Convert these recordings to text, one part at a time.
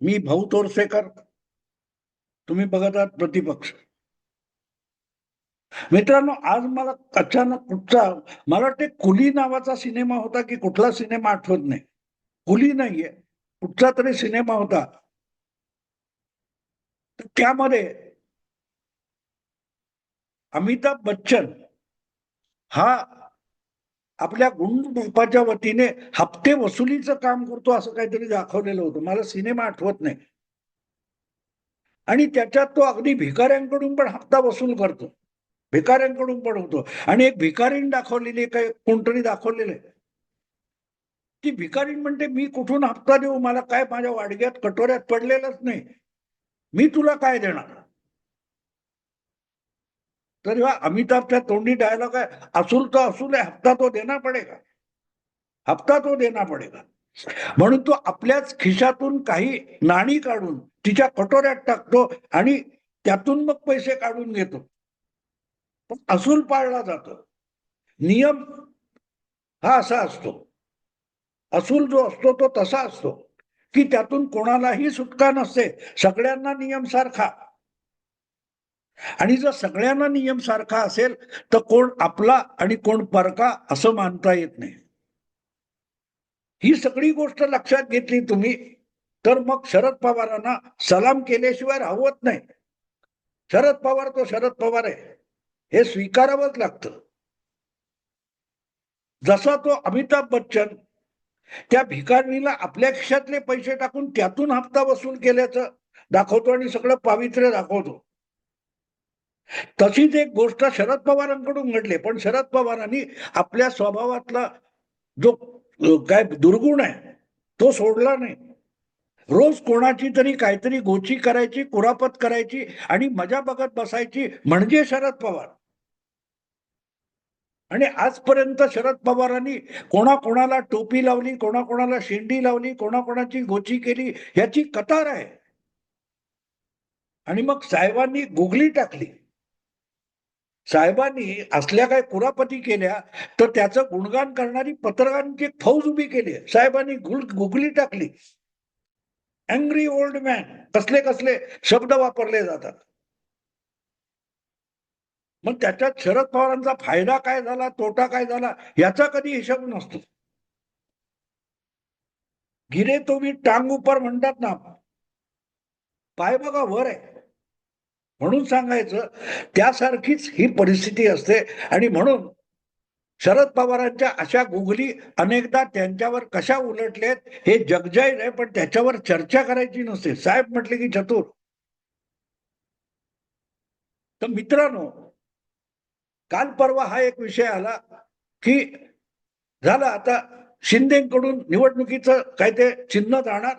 मी भाऊ तोरसेकर. तुम्ही बघत आहात प्रतिपक्ष. मित्रांनो आज मला अचानक कुठचा मला वाटते कुली नावाचा सिनेमा होता की कुठला सिनेमा आठवत नाही. कुली नाहीये. कुठचा तरी सिनेमा होता. त्यामध्ये अमिताभ बच्चन हा आपल्या गुंडपाच्या वतीने हप्ते वसुलीचं काम करतो असं काहीतरी दाखवलेलं होतं. मला सिनेमा आठवत नाही. आणि त्याच्यात तो अगदी भिकाऱ्यांकडून पण हप्ता वसूल करतो. भिकाऱ्यांकडून पण होतो. आणि एक भिकारीण दाखवलेली काय कोणतरी दाखवलेलं आहे. ती भिकारीण म्हणते मी कुठून हप्ता देऊ? मला काय माझ्या वाडग्यात कटोऱ्यात पडलेलंच नाही. मी तुला काय देणार? तर अमिताभच्या तोंडी डायलॉग आहे. असूल तो असूल आहे हप्ता तो देना पडेगा. हप्ता तो देना पडेगा. म्हणून तो आपल्याच खिशातून काही नाणी काढून तिच्या कटोऱ्यात टाकतो आणि त्यातून मग पैसे काढून घेतो. पण असूल पाळला जातो. नियम हा असा असतो. असूल जो असतो तो तसा असतो. की त्यातून कोणालाही सुटका नसते. सगळ्यांना नियम सारखा. आणि जर सगळ्यांना नियम सारखा असेल तर कोण आपला आणि कोण परका असं मानता येत नाही. ही सगळी गोष्ट लक्षात घेतली तुम्ही तर मग शरद पवारांना सलाम केल्याशिवाय राहवत नाही. शरद पवार तो शरद पवार आहे. हे स्वीकारावंच लागतं. जसा तो अमिताभ बच्चन त्या भिकारणीला आपल्या खिशातले पैसे टाकून त्यातून हप्ता वसूल केल्याचं दाखवतो आणि सगळं पावित्र्य दाखवतो. तशीच एक गोष्ट शरद पवारांकडून घडली पण शरद पवारांनी आपल्या स्वभावातला जो काय दुर्गुण आहे तो सोडला नाही. रोज कोणाची तरी काहीतरी गोची करायची कुरापत करायची आणि मजा बघत बसायची म्हणजे शरद पवार. आणि आजपर्यंत शरद पवारांनी कोणाकोणाला टोपी लावली कोणाकोणाला शेंडी लावली कोणाकोणाची गोची केली याची कतार आहे. आणि मग साहेबांनी गुगली टाकली. साहेबांनी असल्या काय कुरापती केल्या तर त्याचं गुणगान करणारी पत्रकारांची एक फौज उभी केली. साहेबांनी गुल गुगली टाकली. अँग्री ओल्ड मॅन कसले कसले शब्द वापरले जातात. मग त्याच्यात शरद पवारांचा फायदा काय झाला तोटा काय झाला याचा कधी हिशोब नसतो. गिरे तुम्ही टांग उपर म्हणतात ना पाय बघा वर आहे. म्हणून सांगायचं त्यासारखीच ही परिस्थिती असते. आणि म्हणून शरद पवारांच्या अशा गुगली अनेकदा त्यांच्यावर कशा उलटलेत हे जगजाहीर आहे पण त्याच्यावर चर्चा करायची नसते. साहेब म्हटले की चतुर. तर मित्रांनो काल परवा हा एक विषय आला की झालं आता शिंदेकडून निवडणुकीचं काय ते चिन्ह जाणार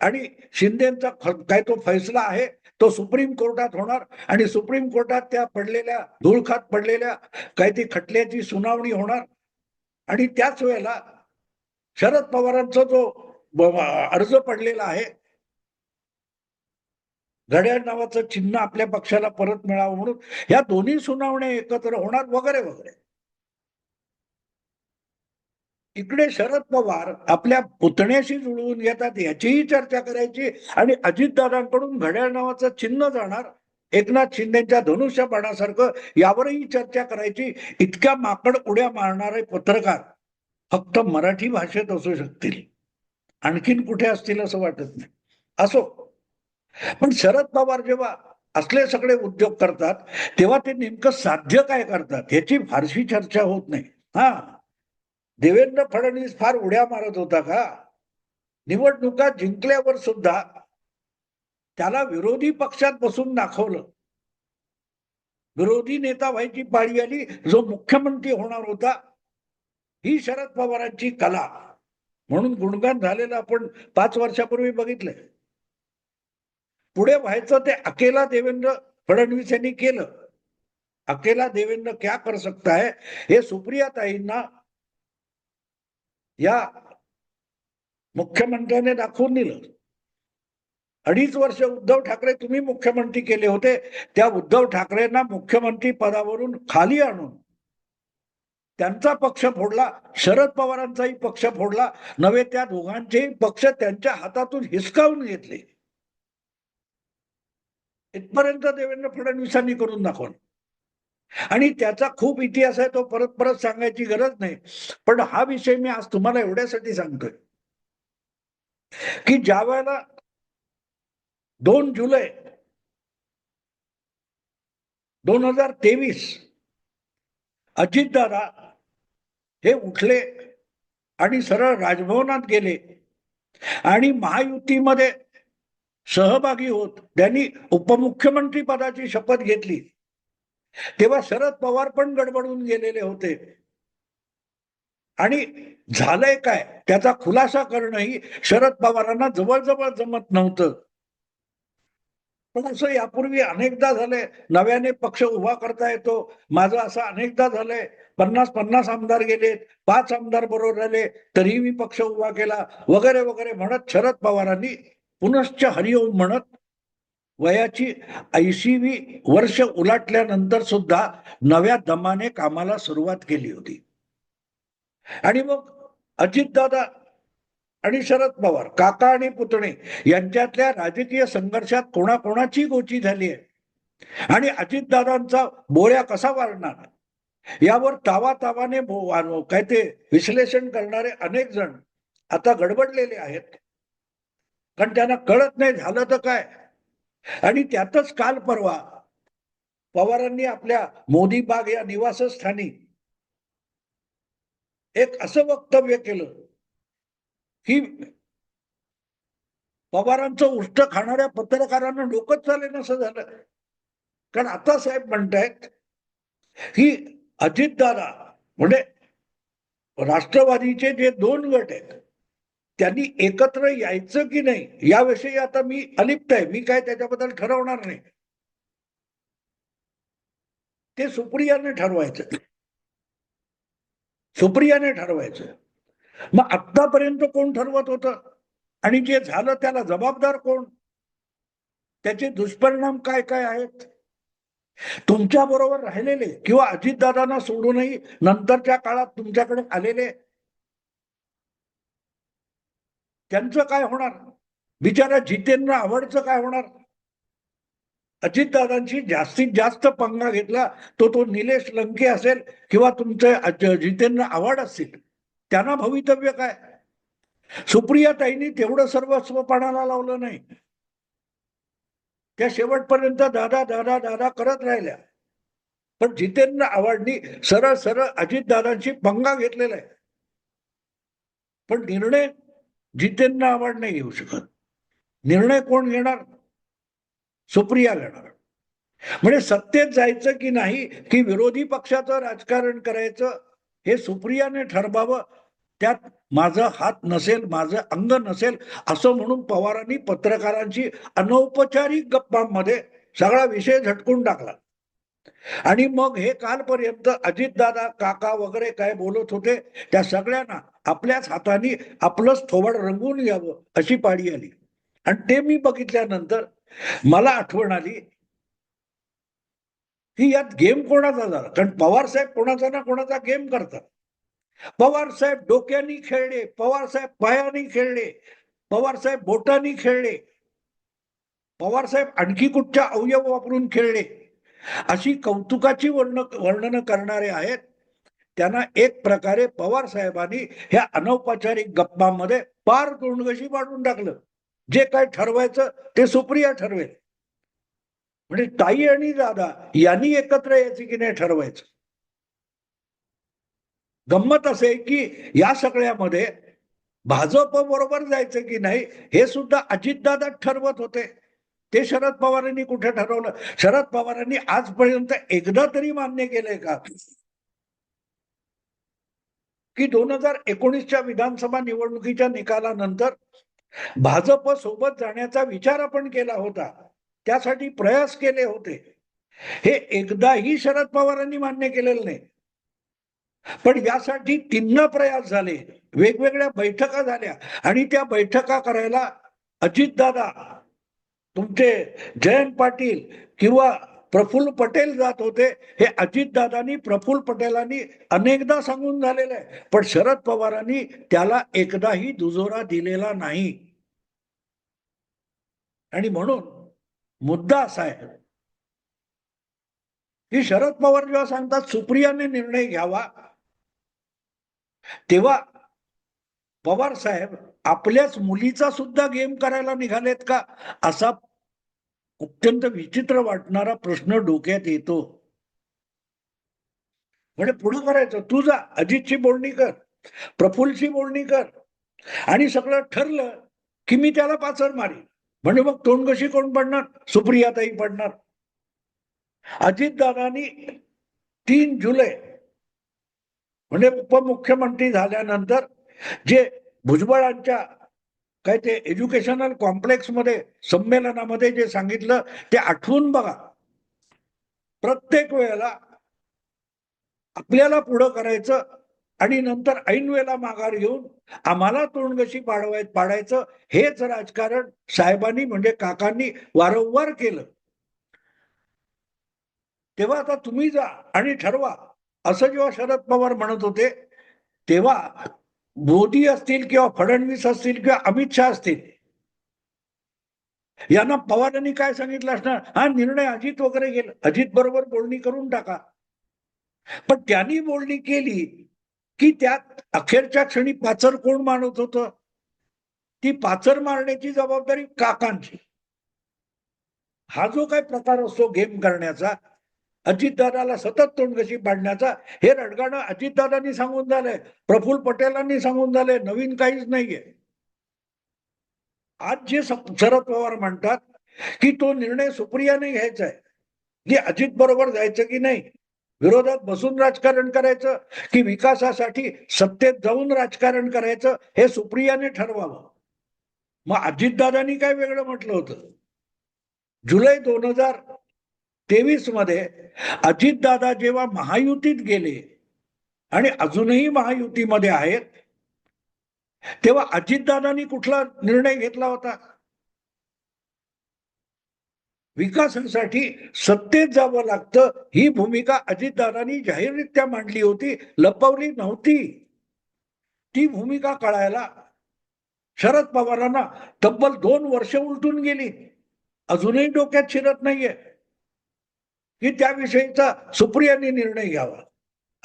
आणि शिंदेचा काय तो फैसला आहे तो सुप्रीम कोर्टात होणार आणि सुप्रीम कोर्टात त्या पडलेल्या धूळखात पडलेल्या काहीतरी खटल्याची सुनावणी होणार. आणि त्याच वेळेला शरद पवारांचा जो अर्ज पडलेला आहे घड्याळ नावाचं चिन्ह आपल्या पक्षाला परत मिळावं म्हणून या दोन्ही सुनावण्या एकत्र होणार वगैरे वगैरे. इकडे शरद पवार आपल्या पुतण्याशी जुळवून घेतात याचीही चर्चा करायची आणि अजितदादांकडून घड्याळ नावाचं चिन्ह जाणार एकनाथ शिंदेच्या धनुष्यपणासारखं यावरही चर्चा करायची. इतक्या माकड उड्या मारणारे पत्रकार फक्त मराठी भाषेत असू शकतील. आणखीन कुठे असतील असं वाटत नाही. असो. पण शरद पवार जेव्हा असले सगळे उद्योग करतात तेव्हा ते नेमकं साध्य काय करतात याची फारशी चर्चा होत नाही. हा. देवेंद्र फडणवीस फार उड्या मारत होता का? निवडणुका जिंकल्यावर सुद्धा त्याला विरोधी पक्षात बसून दाखवलं. विरोधी नेता व्हायची पाळी आली जो मुख्यमंत्री होणार होता ही शरद पवारांची कला. म्हणून गुणगान झालेलं आपण पाच वर्षापूर्वी बघितलंय. पुढे व्हायचं ते अकेला देवेंद्र फडणवीस यांनी केलं. अकेला देवेंद्र क्या कर सकता है? हे सुप्रियाताईंना या मुख्यमंत्र्याने दाखवून दिलं. अडीच वर्ष उद्धव ठाकरे तुम्ही मुख्यमंत्री केले होते त्या उद्धव ठाकरेंना मुख्यमंत्री पदावरून खाली आणून त्यांचा पक्ष फोडला शरद पवारांचाही पक्ष फोडला नव्हे त्या दोघांचेही पक्ष त्यांच्या हातातून हिसकावून घेतले. इथपर्यंत देवेंद्र फडणवीसांनी करून दाखवलं. आणि त्याचा खूप इतिहास आहे तो परत परत सांगायची गरज नाही. पण हा विषय मी आज तुम्हाला एवढ्यासाठी सांगतोय. की ज्या वेळेला दोन जुलै दोन हजार तेवीस अजितदादा हे उठले आणि सरळ राजभवनात गेले आणि महायुतीमध्ये सहभागी होत त्यांनी उपमुख्यमंत्री पदाची शपथ घेतली. तेव्हा शरद पवार पण गडबडून गेलेले होते. आणि झालंय काय? त्याचा खुलासा करणंही शरद पवारांना जवळजवळ जमत नव्हतं. पण असं यापूर्वी अनेकदा झालंय. नव्याने पक्ष उभा करता येतो. माझं असं अनेकदा झालंय. पन्नास पन्नास आमदार गेले पाच आमदार बरोबर आले. तरीही मी पक्ष उभा केला. वगैरे वगैरे म्हणत शरद पवारांनी पुनश्च हरिओम म्हणत वयाची ऐंशीवी वर्ष उलाटल्यानंतर सुद्धा नव्या दमाने कामाला सुरुवात केली होती. आणि मग अजितदादा आणि शरद पवार काका आणि पुतणे यांच्यातल्या राजकीय संघर्षात कोणाकोणाची गोची झाली आहे? आणि अजितदादांचा बोळ्या कसा वाढणार? यावर तावा तावाने काय ते विश्लेषण करणारे अनेक जण आता गडबडलेले आहेत. कारण त्यांना कळत नाही झालं तर काय? आणि त्यातच काल परवा पवारांनी आपल्या मोदी बाग या निवासस्थानी एक असं वक्तव्य केलं की पवारांचं उष्ट खाणाऱ्या पत्रकारांना डोकंच चालेल असं झालं. कारण आता साहेब म्हणतायत की अजितदादा म्हणजे राष्ट्रवादीचे जे दोन गट आहेत त्यांनी एकत्र यायचं की नाही याविषयी आता मी अलिप्त आहे. मी काय त्याच्याबद्दल ठरवणार नाही. ते सुप्रियाने ठरवायचं. सुप्रियाने ठरवायचं. मग आतापर्यंत कोण ठरवत होतं? आणि जे झालं त्याला जबाबदार कोण? त्याचे दुष्परिणाम काय काय आहेत? तुमच्या बरोबर राहिलेले किंवा अजितदादांना सोडूनही नंतरच्या काळात तुमच्याकडे आलेले त्यांचं काय होणार? बिचारा जितेंद्र आवडचं काय होणार? अजितदादांशी जास्तीत जास्त पंगा घेतला तो तो निलेश लंके असेल किंवा तुमचे जितेंद्र आव्हाड असतील त्यांना भवितव्य काय? सुप्रियाताईंनी तेवढं सर्वस्व पणाला लावलं नाही. त्या शेवटपर्यंत दादा दादा दादा करत राहिल्या. पण जितेंद्र आव्हाडनी सरळ सरळ अजितदादांशी पंगा घेतलेला आहे. पण निर्णय जितेंद्र आव्हाड नाही घेऊ शकत. निर्णय कोण घेणार? सुप्रिया घेणार. म्हणजे सत्तेत जायचं की नाही की विरोधी पक्षाचं राजकारण करायचं हे सुप्रियाने ठरवावं. त्यात माझा हात नसेल माझं अंग नसेल असं म्हणून पवारांनी पत्रकारांशी अनौपचारिक गप्पांमध्ये सगळा विषय झटकून टाकला. आणि मग हे कालपर्यंत अजितदादा काका वगैरे काय बोलत होते त्या सगळ्यांना आपल्याच हाताने आपलंच थोबाड रंगवून घ्यावं अशी पाळी आली. आणि ते मी बघितल्यानंतर मला आठवण आली की यात गेम कोणाचा झाला? कारण पवार साहेब कोणाचा ना कोणाचा गेम करतात. पवार साहेब डोक्यानी खेळले पवार साहेब पायानी खेळले पवार साहेब बोटानी खेळले पवार साहेब आणखी कुठच्या अवयव वापरून खेळले? अशी कौतुकाची वर्ण वर्णनं करणारे आहेत. त्यांना एक प्रकारे पवार साहेबांनी ह्या अनौपचारिक गप्पांमध्ये पार तोंडगशी पाडून टाकलं. जे काय ठरवायचं ते सुप्रिया ठरवेल. म्हणजे ताई आणि दादा यांनी एकत्र यायचे की नाही ठरवायचं? गंमत असे की या सगळ्यामध्ये भाजप बरोबर जायचं की नाही हे सुद्धा अजितदादा ठरवत होते. ते शरद पवारांनी कुठे ठरवलं? शरद पवारांनी आजपर्यंत एकदा तरी मान्य केलंय का? की दोन हजार एकोणीसच्या विधानसभा निवडणुकीच्या निकालानंतर भाजप सोबत जाण्याचा विचार आपण केला होता. त्यासाठी प्रयास केले होते. हे एकदाही शरद पवारांनी मान्य केलेलं नाही. पण यासाठी तीन प्रयास झाले. वेगवेगळ्या बैठका झाल्या. आणि त्या बैठका करायला अजितदादा तुमचे जयंत पाटील किंवा प्रफुल्ल पटेल जात होते. हे अजितदादांनी प्रफुल्ल पटेलांनी अनेकदा सांगून झालेलं आहे. पण शरद पवारांनी त्याला एकदाही दुजोरा दिलेला नाही. आणि म्हणून मुद्दा असा आहे. की शरद पवार जेव्हा सांगतात सुप्रियाने निर्णय घ्यावा. तेव्हा पवार साहेब आपल्याच मुलीचा सुद्धा गेम करायला निघालेत का? असा अत्यंत विचित्र वाटणारा प्रश्न डोक्यात येतो. म्हणजे पुढे करायचं? तू जा अजितची बोलणी कर प्रफुल्लची बोलणी कर. आणि सगळं ठरलं की मी त्याला पाचर मारी म्हणजे मग तोंड कशी कोण पडणार? सुप्रियाताई पडणार. अजितदादांनी तीन जुलै म्हणजे उपमुख्यमंत्री झाल्यानंतर जे भुजबळांच्या काय ते एज्युकेशनल कॉम्प्लेक्समध्ये संमेलनामध्ये जे सांगितलं ते आठवून बघा. प्रत्येक वेळेला आपल्याला पुढं करायचं आणि नंतर ऐन वेळेला माघार घेऊन आम्हाला तोंडगशी पाडवाय पाडायचं हेच राजकारण साहेबांनी म्हणजे काकांनी वारंवार केलं. तेव्हा आता तुम्ही जा आणि ठरवा. असं जेव्हा शरद पवार म्हणत होते तेव्हा मोदी असतील किंवा फडणवीस असतील किंवा अमित शहा असतील यांना पवारांनी काय सांगितलं असणार? हा निर्णय अजित वगैरे गेला. अजित बरोबर बोलणी करून टाका. पण त्यांनी बोलणी केली की त्यात अखेरच्या क्षणी पाचर कोण मानत होत? ती पाचर मारण्याची जबाबदारी काकांची. हा जो काय प्रकार असतो गेम करण्याचा अजितदादाला सतत तोंडगशी पाडण्याचा हे रडगाणं अजितदादांनी सांगून झालंय प्रफुल्ल पटेलांनी सांगून झालंय नवीन काहीच नाहीये. आज जे शरद पवार म्हणतात की तो निर्णय सुप्रियाने घ्यायचा आहे. की अजित बरोबर जायचं की नाही? विरोधात बसून राजकारण करायचं की विकासासाठी सत्तेत जाऊन राजकारण करायचं हे सुप्रियाने ठरवावं? मग अजितदादांनी काय वेगळं म्हटलं होतं? जुलै दोन हजार तेवीसमध्ये अजितदादा जेव्हा महायुतीत गेले आणि अजूनही महायुतीमध्ये आहेत तेव्हा अजितदादांनी कुठला निर्णय घेतला होता? विकासासाठी सत्तेत जावं लागतं ही भूमिका अजितदादांनी जाहीररित्या मांडली होती लपवली नव्हती. ती भूमिका कळायला शरद पवारांना तब्बल दोन वर्ष उलटून गेली. अजूनही डोक्यात शिरत नाहीये. की त्याविषयीचा सुप्रियांनी निर्णय घ्यावा.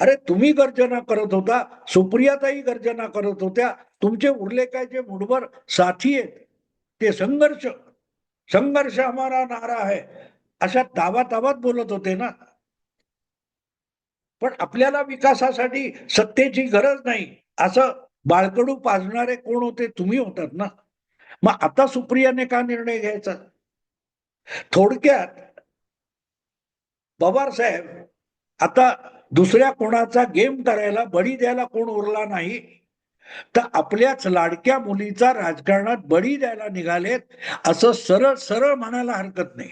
अरे तुम्ही गर्जना करत होता सुप्रियाताही गर्जना करत होत्या तुमचे उरले काय जे मुठभर साथी आहेत ते संघर्ष संघर्ष हमारा नारा आहे अशा दावा दावात बोलत होते ना. पण आपल्याला विकासासाठी सत्तेची गरज नाही असं बाळकडू पाजणारे कोण होते तुम्ही होतात ना. मग आता सुप्रियाने का निर्णय घ्यायचा? थोडक्यात पवार साहेब आता दुसऱ्या कोणाचा गेम करायला बळी द्यायला कोण उरला नाही तर आपल्याच लाडक्या मुलीचा राजकारणात बळी द्यायला निघालेत असं सरळ सरळ म्हणायला हरकत नाही.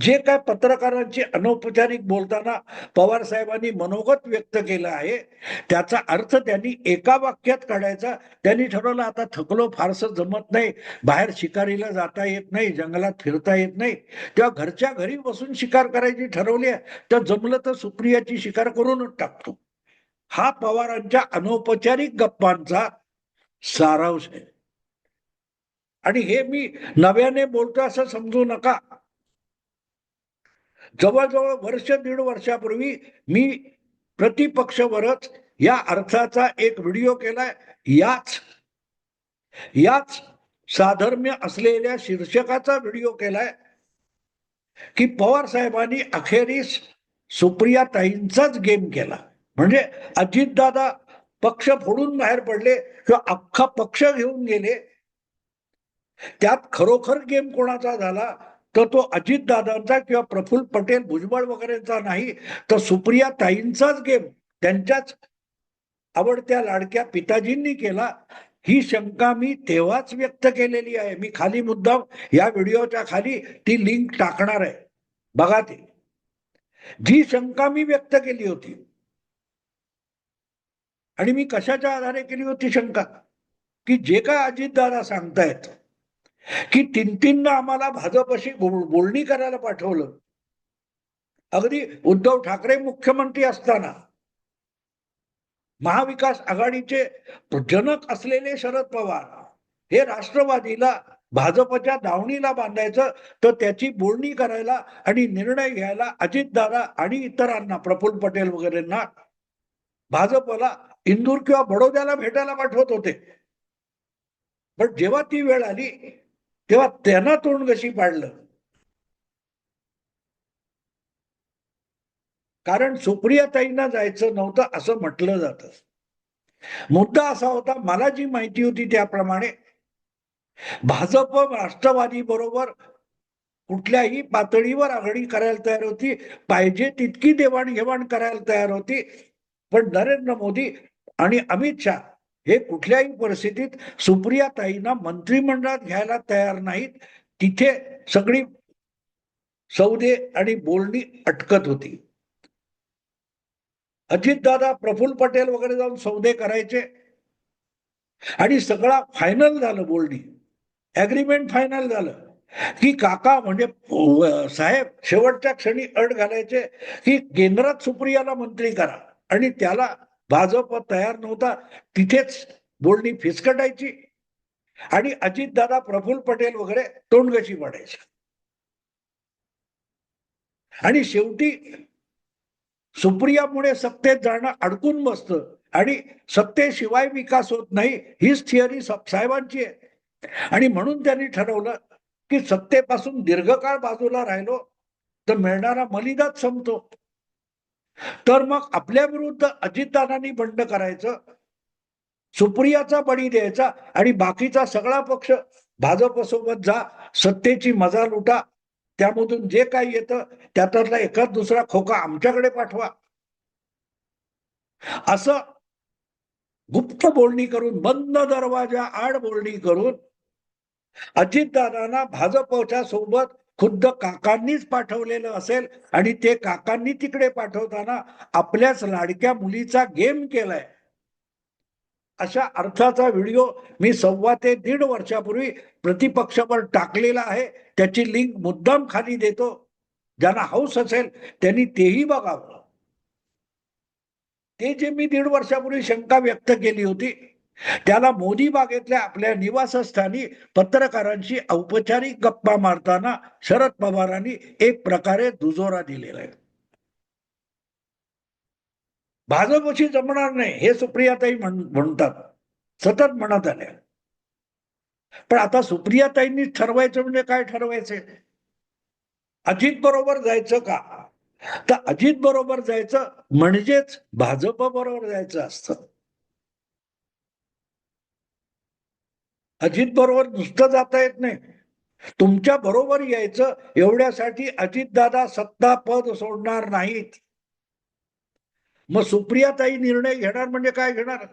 जे काय पत्रकारांची अनौपचारिक बोलताना पवार साहेबांनी मनोगत व्यक्त केलं आहे त्याचा अर्थ त्यांनी एका वाक्यात काढायचा. त्यांनी ठरवलं आता थकलो फारसं जमत नाही. बाहेर शिकारीला जाता येत नाही जंगलात फिरता येत नाही. तेव्हा घरच्या घरी बसून शिकार करायची ठरवली आहे तर जमलं तर सुप्रियाची शिकार करूनच टाकतो. हा पवारांच्या अनौपचारिक गप्पांचा सारांश आहे. आणि हे मी नव्याने बोलतो असं समजू नका. जवळजवळ वर्ष दीड वर्षापूर्वी मी प्रतिपक्षवरच या अर्थाचा एक व्हिडिओ केलाय. याच याच साधर्म्य असलेल्या शीर्षकाचा व्हिडिओ केलाय की पवार साहेबांनी अखेरीस सुप्रिया ताईंचाच गेम केला. म्हणजे अजितदादा पक्ष फोडून बाहेर पडले किंवा अख्खा पक्ष घेऊन गेले त्यात खरोखर गेम कोणाचा झाला? तर तो अजितदादांचा किंवा प्रफुल्ल पटेल भुजबळ वगैरेचा नाही तर सुप्रिया ताईंचाच गेम. त्यांच्याच आवडत्या लाडक्या पिताजींनी केला. ही शंका मी तेव्हाच व्यक्त केलेली आहे. मी खाली मुद्दाम या व्हिडिओच्या खाली ती लिंक टाकणार आहे. बघा ते. जी शंका मी व्यक्त केली होती आणि मी कशाच्या आधारे केली होती शंका? की जे काय अजितदादा सांगतायत की तीन तीन आम्हाला भाजपशी बोलणी करायला पाठवलं. अगदी उद्धव ठाकरे मुख्यमंत्री असताना महाविकास आघाडीचे जनक असलेले शरद पवार हे राष्ट्रवादीला भाजपच्या दावणीला बांधायचं तर त्याची बोलणी करायला आणि निर्णय घ्यायला अजितदादा आणि इतरांना प्रफुल्ल पटेल वगैरेंना भाजपला इंदूर किंवा बडोद्याला भेटायला पाठवत होते. पण जेव्हा ती वेळ आली तेव्हा त्यांना तोंड कशी पाडलं? कारण सुप्रियाताईंना जायचं नव्हतं असं म्हटलं जात. मुद्दा असा होता मला जी माहिती होती त्याप्रमाणे भाजप राष्ट्रवादी बरोबर कुठल्याही पातळीवर आघाडी करायला तयार होती पाहिजे तितकी देवाणघेवाण करायला तयार होती. पण नरेंद्र मोदी आणि अमित शहा हे कुठल्याही परिस्थितीत सुप्रियाताईंना मंत्रिमंडळात घ्यायला तयार नाहीत. तिथे सगळी सौदे आणि बोलणी अटकत होती. अजितदादा प्रफुल्ल पटेल वगैरे जाऊन सौदे करायचे. आणि सगळा फायनल झालं बोलणी. ऍग्रीमेंट फायनल झालं. की काका म्हणजे साहेब शेवटच्या क्षणी अट घालायचे की केंद्रात सुप्रियाला मंत्री करा आणि त्याला भाजप तयार नव्हता तिथेच बोलणी फिसकटायची. आणि अजितदादा प्रफुल्ल पटेल वगैरे तोंडगशी पडायचे. आणि शेवटी सुप्रियामुळे सत्तेत जाणं अडकून बसतं. आणि सत्तेशिवाय विकास होत नाही हीच थिअरी साहेबांची आहे. आणि म्हणून त्यांनी ठरवलं की सत्तेपासून दीर्घकाळ बाजूला राहिलो तर मिळणारा मलिदाच संपतो. तर मग आपल्या विरुद्ध अजितदादांनी बंड करायचं सुप्रियाचा बळी द्यायचा आणि बाकीचा सगळा पक्ष भाजप सोबत जा सत्तेची मजा लुटा. त्यामधून जे काही येतं त्यातला एकाच दुसरा खोका आमच्याकडे पाठवा. असं गुप्त बोलणी करून बंद दरवाजा आड बोलणी करून अजितदादांना भाजपच्या सोबत खुद्द काकांनीच पाठवलेलं असेल आणि ते काकांनी तिकडे पाठवताना आपल्याच लाडक्या मुलीचा गेम केलाय. अशा अर्थाचा व्हिडिओ मी सव्वा ते दीड वर्षापूर्वी प्रतिपक्षावर टाकलेला आहे. त्याची लिंक मुद्दाम खाली देतो. ज्यांना हौस असेल त्यांनी तेही बघावं. ते जे मी दीड वर्षापूर्वी शंका व्यक्त केली होती त्याला मोदी बागेतल्या आपल्या निवासस्थानी पत्रकारांशी औपचारिक गप्पा मारताना शरद पवारांनी एक प्रकारे दुजोरा दिलेला आहे. भाजपशी जमणार नाही हे सुप्रियाताई म्हणतात. सतत म्हणत आल्या. पण आता सुप्रियाताईंनी ठरवायचं म्हणजे काय ठरवायचंय अजित बरोबर जायचं का? तर अजित बरोबर जायचं म्हणजेच भाजप बरोबर जायचं असतं. अजित बरोबर नुसतं जाता येत नाही. तुमच्या बरोबर यायचं एवढ्यासाठी अजितदादा सत्ता पद सोडणार नाहीत. मग सुप्रियाताई निर्णय घेणार म्हणजे काय घेणार?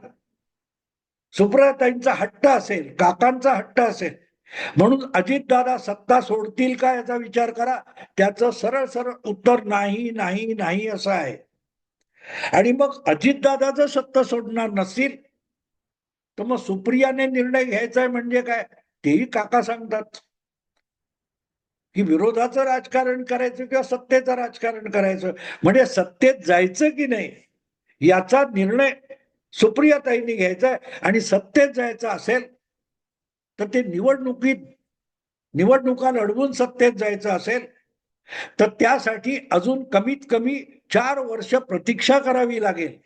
सुप्रियाताईंचा हट्ट असेल काकांचा हट्ट असेल. म्हणून अजितदादा सत्ता सोडतील का याचा विचार करा. त्याचं सरळ सरळ उत्तर नाही नाही नाही असं आहे. आणि मग अजितदादा जर सत्ता सोडणार नसतील तर मग सुप्रियाने निर्णय घ्यायचा आहे म्हणजे काय? तेही काका सांगतात. की विरोधाचं राजकारण करायचं किंवा सत्तेचं राजकारण करायचं? म्हणजे सत्तेत जायचं की नाही? याचा निर्णय सुप्रियाताईंनी घ्यायचा आहे आणि सत्तेत जायचं असेल तर ते निवडणुकीत निवडणुका लढवून सत्तेत जायचं असेल तर त्यासाठी अजून कमीत कमी चार वर्ष प्रतीक्षा करावी लागेल.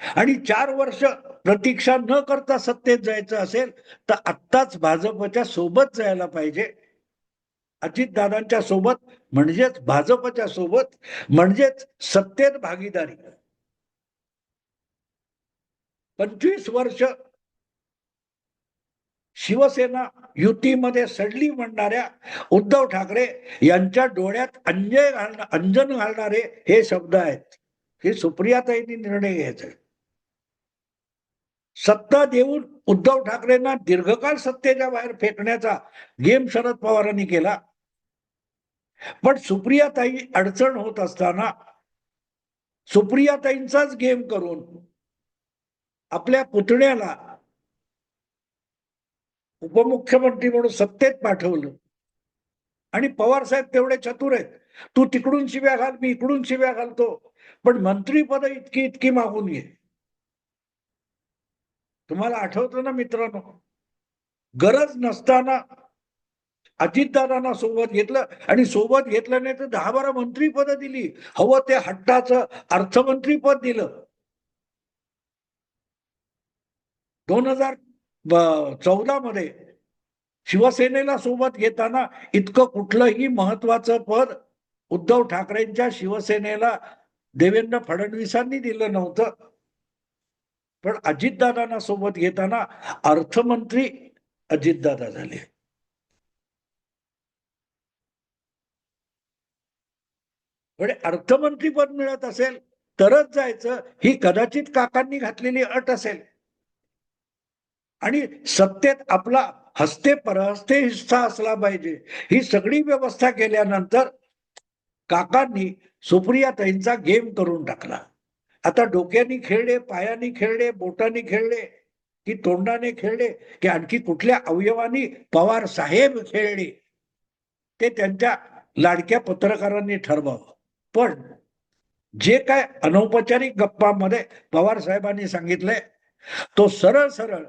आणि चार वर्ष प्रतीक्षा न करता सत्तेत जायचं असेल तर आत्ताच भाजपच्या सोबत जायला पाहिजे. अजितदादांच्या सोबत म्हणजेच भाजपच्या सोबत म्हणजेच सत्तेत भागीदारी. पंचवीस वर्ष शिवसेना युतीमध्ये सडली म्हणणाऱ्या उद्धव ठाकरे यांच्या डोळ्यात अंजय घालणार अंजन घालणारे हे शब्द आहेत. हे सुप्रियाताईंनी निर्णय घ्यायचा आहे. सत्ता देऊन उद्धव ठाकरेंना दीर्घकाळ सत्तेच्या बाहेर फेकण्याचा गेम शरद पवारांनी केला. पण सुप्रियाताई अडचण होत असताना सुप्रियाताईंचाच गेम करून आपल्या पुतण्याला उपमुख्यमंत्री म्हणून सत्तेत पाठवलं. आणि पवार साहेब तेवढे चतुर आहेत. तू तिकडून शिव्या घाल मी इकडून शिव्या घालतो. पण मंत्रीपद इतकी इतकी मागून घे. तुम्हाला आठवतं ना मित्रांनो? गरज नसताना अजितदादांना सोबत घेतलं आणि सोबत घेतलं नाही तर दहा बारा मंत्रीपद दिली. हवं ते हट्टाचं अर्थमंत्रीपद दिलं. दोन हजार चौदा मध्ये शिवसेनेला सोबत घेताना इतकं कुठलंही महत्वाचं पद उद्धव ठाकरेंच्या शिवसेनेला देवेंद्र फडणवीसांनी दिलं नव्हतं. पण अजितदादांना सोबत घेताना अर्थमंत्री अजितदादा झाले. म्हणजे अर्थमंत्री पद मिळत असेल तरच जायचं ही कदाचित काकांनी घातलेली अट असेल. आणि सत्तेत आपला हस्ते परहस्ते हिस्सा असला पाहिजे ही सगळी व्यवस्था केल्यानंतर काकांनी सुप्रिया ताईंचा गेम करून टाकला. आता डोक्याने खेळले पायाने खेळले बोटाने खेळले की तोंडाने खेळले की आणखी कुठल्या अवयवानी पवार साहेब खेळले ते त्यांच्या लाडक्या पत्रकारांनी ठरवावं. पण जे काय अनौपचारिक गप्पामध्ये पवार साहेबांनी सांगितलंय तो सरळ सरळ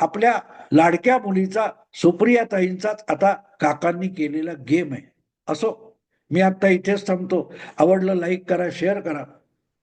आपल्या लाडक्या मुलीचा सुप्रियाताईंचाच आता काकांनी केलेला गेम आहे. असो मी आता इथेच थांबतो. आवडलं लाईक करा शेअर करा.